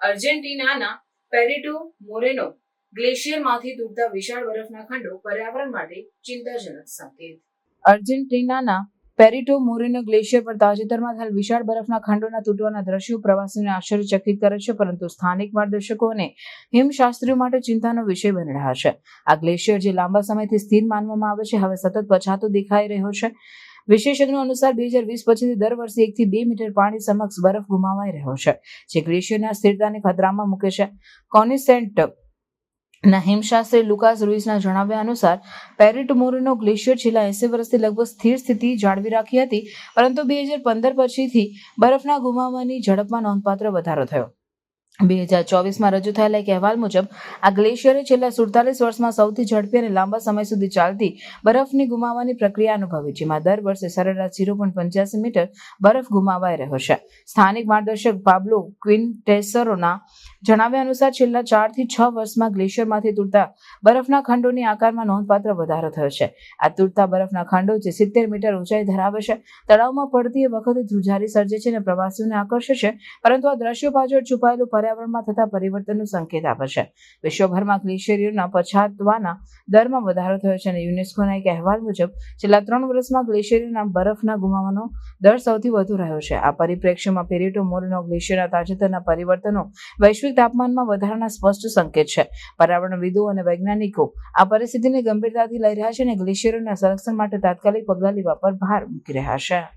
અર્જેન્ટિનાના પેરિટો મોરેનો ગ્લેશિયરમાંથી તૂટતા વિશાળ બરફના ખંડો પર્યાવરણ માટે ચિંતાજનક સંકેત. અર્જેન્ટિનાના પેરિટો મોરેનો ગ્લેશિયર પર તાજેતરમાં થયેલ વિશાળ બરફના ખંડોના તૂટવાના દ્રશ્યો પ્રવાસીઓને આશ્ચર્યચકિત કરે છે, પરંતુ સ્થાનિક માર્ગદર્શકો અને હિમશાસ્ત્રીઓ માટે ચિંતાનો વિષય બની રહ્યા છે. આ ગ્લેશિયર જે લાંબા સમયથી સ્થિર માનવામાં આવે છે, હવે સતત પછાતો દેખાઈ રહ્યો છે. વિશેષજ્ઞો અનુસાર બે હજાર વીસ પછીથી દર વર્ષે એકથી બે મીટર પાણી સમક્ષ બરફ ગુમાવાઈ રહ્યો છે, જે ગ્લેશિયરના સ્થિરતાને ખતરામાં મૂકે છે. કોનિસેન્ટ ના હિમશાસ્ત્રી લુકાસ રૂઇસના જણાવ્યા અનુસાર, પેરિટ મોરેનો ગ્લેશિયર છેલ્લા એસી વર્ષથી લગભગ સ્થિર સ્થિતિ જાળવી રાખી હતી, પરંતુ બે હજાર પંદર પછીથી બરફના ગુમાવવાની ઝડપમાં નોંધપાત્ર વધારો થયો. બે હજાર ચોવીસમાં રજૂ થયેલા એક અહેવાલ મુજબ, આ ગ્લેશિયરે છેલ્લા સુડતાલીસ વર્ષમાં સૌથી ઝડપી અને લાંબા સમય સુધી ચાલતી બરફની ગુમાવવાની પ્રક્રિયા અનુભવી, જેમાં દર વર્ષે સરેરાશ ઝીરો પોઈન્ટ પંચ્યાસી મીટર બરફ ગુમાવાઈ રહ્યો છે. સ્થાનિક માર્ગદર્શક પાબ્લો ક્વિન્ટેસરોના જણાવ્યા અનુસાર છેલ્લા ચારથી છ વર્ષમાં ગ્લેશિયરમાંથી તૂટતા બરફના ખંડોની આકારમાં નોંધપાત્ર વધારો થયો છે. આ તૂટતા બરફના ખંડો જે સિત્તેર મીટર ઊંચાઈ ધરાવે છે, તળાવમાં પડતી વખતે ધ્રુજારી સર્જે છે અને પ્રવાસીઓને આકર્ષે છે, પરંતુ આ દ્રશ્યો પાછળ છુપાયેલું પર્યાવરણમાં થતા પરિવર્તનનું સંકેત આપે છે. વિશ્વભરમાં ગ્લેશિયરોના પછાતવાના દરમાં વધારો થયો છે અને યુનેસ્કોના એક અહેવાલ મુજબ, છેલ્લા ત્રણ વર્ષમાં ગ્લેશિયરોના બરફના ગુમાવવાનો દર સૌથી વધુ રહ્યો છે. આ પરિપ્રેક્ષ્યમાં પેરેટો મોરનો ગ્લેશિયરના તાજેતરના પરિવર્તનો વૈશ્વિક તાપમાનમાં વધારાના સ્પષ્ટ સંકેત છે. પર્યાવરણવિદો અને વૈજ્ઞાનિકો આ પરિસ્થિતિને ગંભીરતાથી લઈ રહ્યા છે અને ગ્લેશિયરોના સંરક્ષણ માટે તાત્કાલિક પગલાં લેવા પર ભાર મૂકી રહ્યા છે.